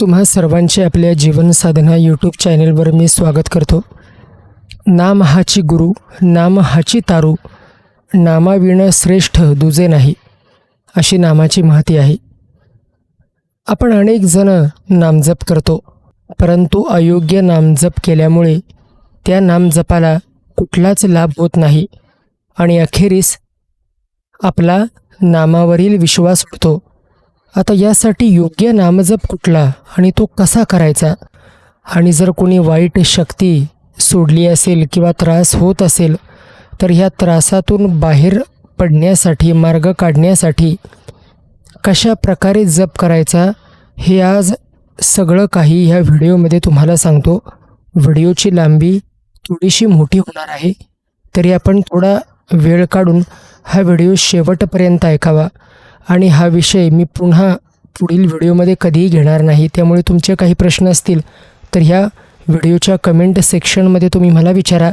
तुम्हा सर्वांचे आपल्या जीवन साधना यूट्यूब चॅनेलवर मी स्वागत करतो. नाम हाची गुरु नाम हाची तारू नामाविण श्रेष्ठ दुजे नाही अशी नामाची महती आहे. आपण अनेक जण नामजप करतो परंतु अयोग्य नामजप केल्यामुळे त्या नामजपाला कुठलाच लाभ होत नाही आणि अखेरीस आपला नामावरील विश्वास उडतो आता यासाठी योग्य नामजप कुठला आणि तो कसा करायचा? आणि जर कोणी वाईट शक्ती सोडली असेल किंवा त्रास होत असेल तर ह्या त्रासातून बाहेर पडण्यासाठी मार्ग काढण्यासाठी कशा प्रकारे जप करायचा हे आज सगळं काही ह्या व्हिडिओमध्ये तुम्हाला सांगतो. व्हिडिओची लांबी थोडीशी मोठी होणार आहे. तरी आपण थोडा वेळ काढून हा व्हिडिओ शेवटपर्यंत ऐकावा. आणि हा विषय मी पुन्हा पुढील व्हिडिओमध्ये कधीही घेणार नाही त्यामुळे तुमचे काही प्रश्न असतील तर ह्या व्हिडिओच्या कमेंट सेक्शनमध्ये तुम्ही मला विचारा.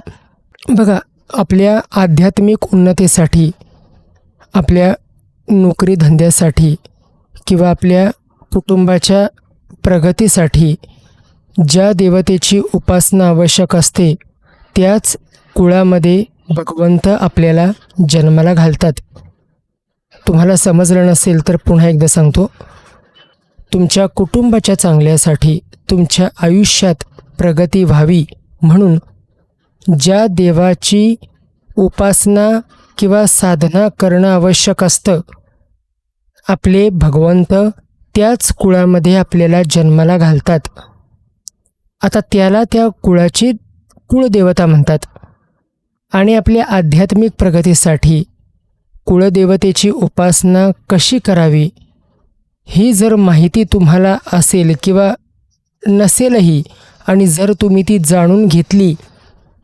बघा आपल्या आध्यात्मिक उन्नतीसाठी आपल्या नोकरी धंद्यासाठी किंवा आपल्या कुटुंबाच्या प्रगतीसाठी ज्या देवतेची उपासना आवश्यक असते त्याच कुळामध्ये भगवंत आपल्याला जन्माला घालतात. तुम्हाला समजलं नसेल तर पुन्हा एकदा सांगतो. तुमच्या कुटुंबाच्या चांगल्यासाठी तुमच्या आयुष्यात प्रगती व्हावी म्हणून ज्या देवाची उपासना किंवा साधना करणं आवश्यक असतं आपले भगवंत त्याच कुळामध्ये आपल्याला जन्माला घालतात. आता त्याला त्या कुळाची कुळदेवता म्हणतात आणि आपल्या आध्यात्मिक प्रगतीसाठी कुळदेवतेची उपासना कशी करावी? ही जर माहिती तुम्हाला असेल किंवा नसेलही आणि जर तुम्ही ती जाणून घेतली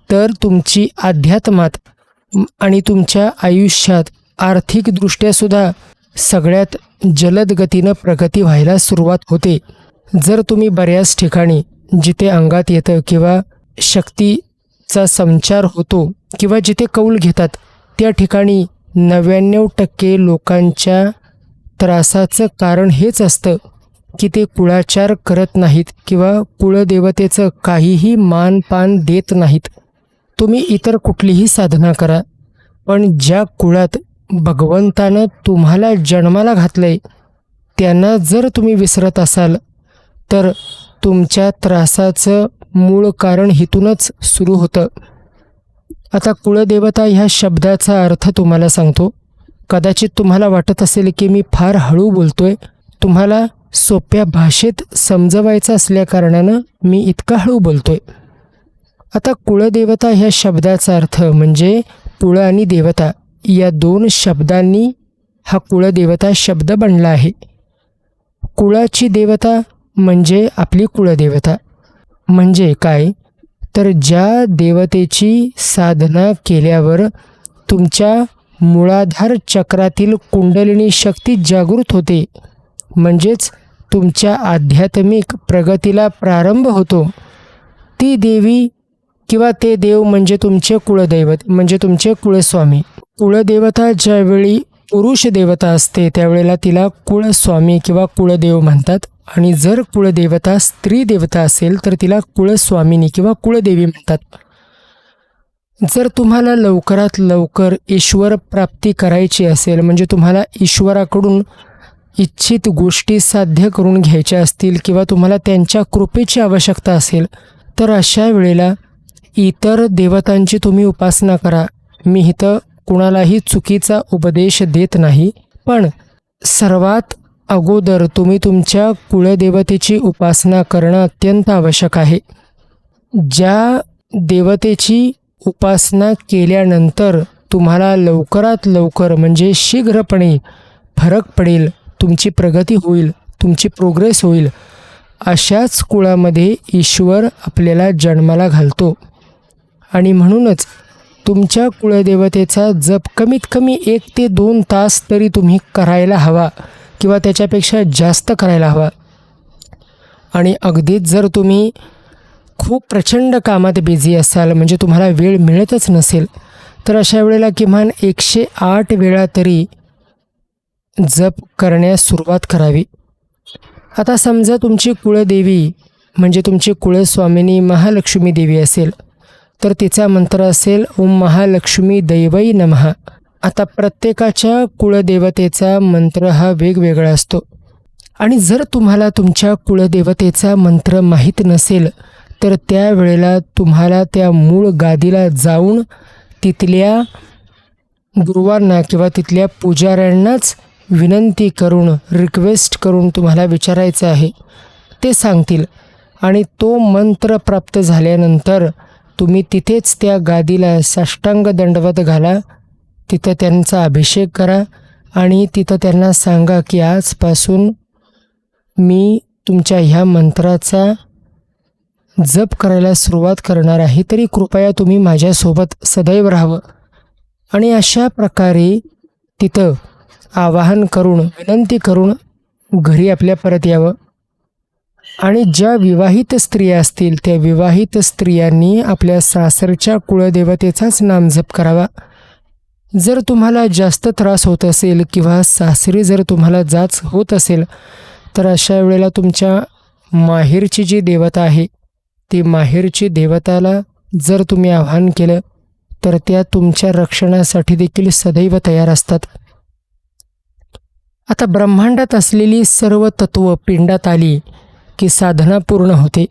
तर तुमची अध्यात्मात आणि तुमच्या आयुष्यात आर्थिकदृष्ट्यासुद्धा सगळ्यात जलद गतीनं प्रगती व्हायला सुरुवात होते. जर तुम्ही बऱ्याच ठिकाणी जिथे अंगात येतं किंवा शक्तीचा संचार होतो किंवा जिथे कौल घेतात त्या ठिकाणी नव्याण्णव टक्के लोकांच्या त्रासाचं कारण हेच असतं की ते कुळाचार करत नाहीत किंवा कुळदेवतेचं काहीही मानपान देत नाहीत. तुम्ही इतर कुठलीही साधना करा पण ज्या कुळात भगवंतानं तुम्हाला जन्माला घातलंय त्यांना जर तुम्ही विसरत असाल तर तुमच्या त्रासाचं मूळ कारण हिथूनच सुरू होतं. आता कुळदेवता ह्या शब्दाचा अर्थ तुम्हाला सांगतो. कदाचित तुम्हाला वाटत असेल की मी फार हळू बोलतोय. तुम्हाला सोप्या भाषेत समजवायचं असल्याकारणानं मी इतका हळू बोलतोय. आता कुळदेवता ह्या शब्दाचा अर्थ म्हणजे कुळ आणि देवता. या दोन शब्दांनी हा कुळदेवता शब्द बनला आहे. कुळाची देवता म्हणजे आपली कुळदेवता. म्हणजे काय? तर ज्या देवतेची साधना केल्यावर तुमच्या मुळाधार चक्रातील कुंडलिनी शक्ती जागृत होते. म्हणजेच तुमच्या आध्यात्मिक प्रगतीला प्रारंभ होतो. ती देवी किंवा ते देव म्हणजे तुमचे कुळदैवत म्हणजे तुमचे कुळस्वामी. कुळदेवता ज्यावेळी पुरुष देवता असते त्यावेळेला तिला कुळस्वामी किंवा कुळदेव म्हणतात. आणि जर कुळदेवता स्त्री देवता असेल तर तिला कुळस्वामिनी किंवा कुळदेवी म्हणतात. जर तुम्हाला लवकरात लवकर ईश्वर प्राप्ती करायची असेल म्हणजे तुम्हाला ईश्वराकडून इच्छित गोष्टी साध्य करून घ्यायच्या असतील किंवा तुम्हाला त्यांच्या कृपेची आवश्यकता असेल तर अशा वेळेला इतर देवतांची तुम्ही उपासना करा. मी इथं कुणालाही चुकीचा उपदेश देत नाही पण सर्वात अगोदर तुम्ही तुमच्या कुळदेवतेची उपासना करणं अत्यंत आवश्यक आहे. ज्या देवतेची उपासना केल्यानंतर तुम्हाला लवकरात लवकर म्हणजे शीघ्रपणे फरक पडेल तुमची प्रगती होईल तुमची प्रोग्रेस होईल अशाच कुळामध्ये ईश्वर आपल्याला जन्माला घालतो. आणि म्हणूनच तुमच्या कुळदेवतेचा जप कमीत कमी एक ते दोन तास तरी तुम्ही करायला हवा. किंवा त्याच्यापेक्षा जास्त करायला हवा. आणि अगदीच जर तुम्ही खूप प्रचंड कामात बिझी असाल म्हणजे तुम्हाला वेळ मिळतच नसेल तर अशा वेळेला किमान एकशे आठ वेळा तरी जप करण्यास सुरुवात करावी. आता समजा तुमची कुळदेवी म्हणजे तुमची कुळस्वामिनी महालक्ष्मी देवी असेल तर तिचा मंत्र असेल ओम महालक्ष्मी दैवई नमः. आता प्रत्येकाच्या कुळदेवतेचा मंत्र हा वेगवेगळा असतो. आणि जर तुम्हाला तुमच्या कुळदेवतेचा मंत्र माहीत नसेल तर त्यावेळेला तुम्हाला त्या मूळ गादीला जाऊन तिथल्या गुरुवांना किंवा तिथल्या पुजाऱ्यांनाच विनंती करून रिक्वेस्ट करून तुम्हाला विचारायचं आहे. ते सांगतील. आणि तो मंत्र प्राप्त झाल्यानंतर तुम्ही तिथेच त्या गादीला साष्टांग दंडवत घाला. तिथं त्यांचा अभिषेक करा आणि तिथं त्यांना सांगा की आजपासून मी तुमच्या ह्या मंत्राचा जप करायला सुरुवात करणार आहे. तरी कृपया तुम्ही माझ्यासोबत सदैव राहावं. आणि अशा प्रकारे तिथं आवाहन करून विनंती करून घरी आपल्या परत यावं. आणि ज्या विवाहित स्त्रिया असतील त्या विवाहित स्त्रियांनी आपल्या सासरच्या कुळदेवतेचाच नामजप करावा. जर तुम्हाला जास्त त्रास होत असेल किंवा सासरी जर तुम्हाला जाच होत असेल तर अशा वेळेला तुमच्या माहेरची जी देवता आहे ती माहेरची देवताला जर तुम्ही आव्हान केलं तर त्या तुमच्या रक्षणासाठी देखील सदैव तयार असतात. आता ब्रह्मांडात असलेली सर्व तत्व पिंडात आली की साधना पूर्ण होते.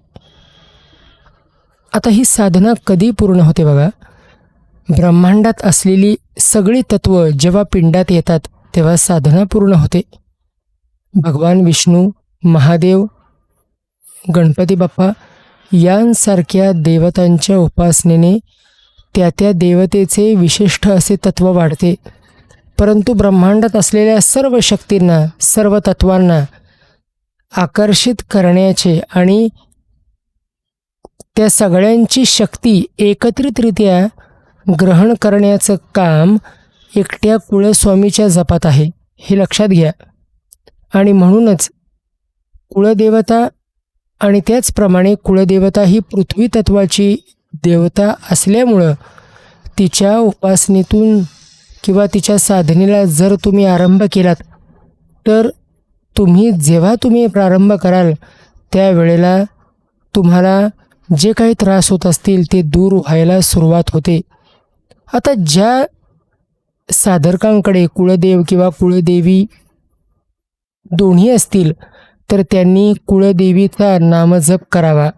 आता ही साधना कधी पूर्ण होते बघा? ब्रह्मांडात असलेली सगळी तत्व जेव्हा पिंडात येतात तेव्हा साधना पूर्ण होते. भगवान विष्णू महादेव गणपती बाप्पा यांसारख्या देवतांच्या उपासनेने त्या त्या देवतेचे विशिष्ट असे तत्व वाढते. परंतु ब्रह्मांडात असलेल्या सर्व शक्तींना सर्व तत्वांना आकर्षित करण्याचे आणि त्या सगळ्यांची शक्ती एकत्रितरित्या ग्रहण करण्याचं काम एकट्या कुळस्वामीच्या जपात आहे. हे लक्षात घ्या. आणि म्हणूनच कुळदेवता आणि त्याचप्रमाणे कुळदेवता ही पृथ्वी तत्वाची देवता असल्यामुळं तिच्या उपासनेतून किंवा तिच्या साधनेला जर तुम्ही आरंभ केलात तर तुम्ही जेव्हा तुम्ही प्रारंभ कराल त्यावेळेला तुम्हाला जे काही त्रास होत असतील ते दूर व्हायला सुरुवात होते. आता ज्या साधकांकडे कुळदेव किंवा कुळदेवी दोन्ही असतील तर त्यांनी कुळदेवीचा नामजप करावा.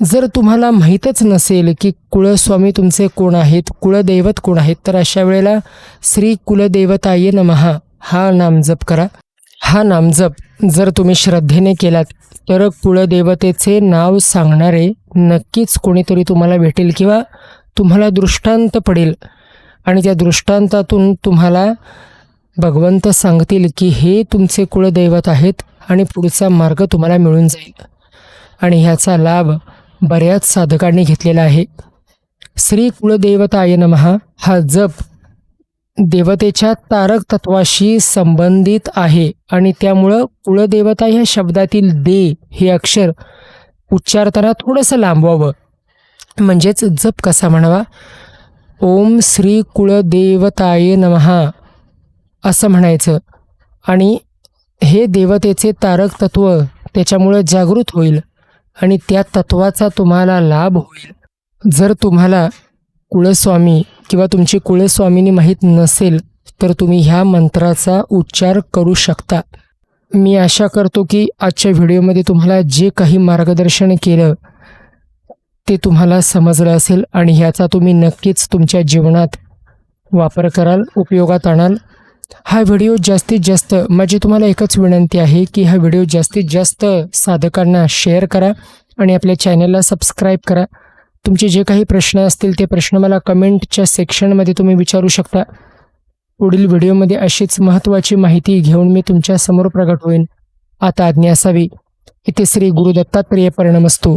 जर तुम्हाला माहीतच नसेल की कुळस्वामी तुमचे कोण आहेत कुळदैवत कोण आहेत तर अशा वेळेला श्री कुलदेवताय नमहा हा नामजप करा. हा नामजप जर तुम्ही श्रद्धेने केलात तर कुळदेवतेचे नाव सांगणारे नक्कीच कोणीतरी तुम्हाला भेटेल किंवा तुम्हाला दृष्टांत पडेल. आणि त्या दृष्टांतातून तुम्हाला भगवंत सांगतील की हे तुमचे कुळदैवत आहेत आणि पुढचा मार्ग तुम्हाला मिळून जाईल. आणि ह्याचा लाभ बऱ्याच साधकांनी घेतलेला आहे. श्री कुळदैवताय नमहा हा जप देवतेच्या तारक तत्वाशी संबंधित आहे आणि त्यामुळं कुळदेवता ह्या शब्दातील दे हे अक्षर उच्चारताना थोडंसं लांबवावं. म्हणजेच जप कसा म्हणावा? ओम श्री कुळदेवताय नमहा असं म्हणायचं. आणि हे देवतेचे तारक तत्व त्याच्यामुळं जागृत होईल आणि त्या तत्वाचा तुम्हाला लाभ होईल. जर तुम्हाला कुळस्वामी किंवा तुमची कुळस्वामीनी माहीत नसेल तर तुम्ही ह्या मंत्राचा उच्चार करू शकता. मी आशा करतो की आजच्या व्हिडिओमध्ये तुम्हाला जे काही मार्गदर्शन केलं ते तुम्हाला समजलं असेल आणि ह्याचा तुम्ही नक्कीच तुमच्या जीवनात वापर कराल उपयोगात आणाल. हा व्हिडिओ जास्तीत जास्त माझी तुम्हाला एकच विनंती आहे की हा व्हिडिओ जास्तीत जास्त साधकांना शेअर करा आणि आपल्या चॅनलला सबस्क्राईब करा. तुमचे जे काही प्रश्न असतील ते प्रश्न मला कमेंटच्या सेक्शनमध्ये तुम्ही विचारू शकता. पुढील व्हिडिओमध्ये अशीच महत्त्वाची माहिती घेऊन मी तुमच्यासमोर प्रगट होईन. आता आज्ञा असावी. इथे श्री गुरुदत्तात्रेय परिणाम असतो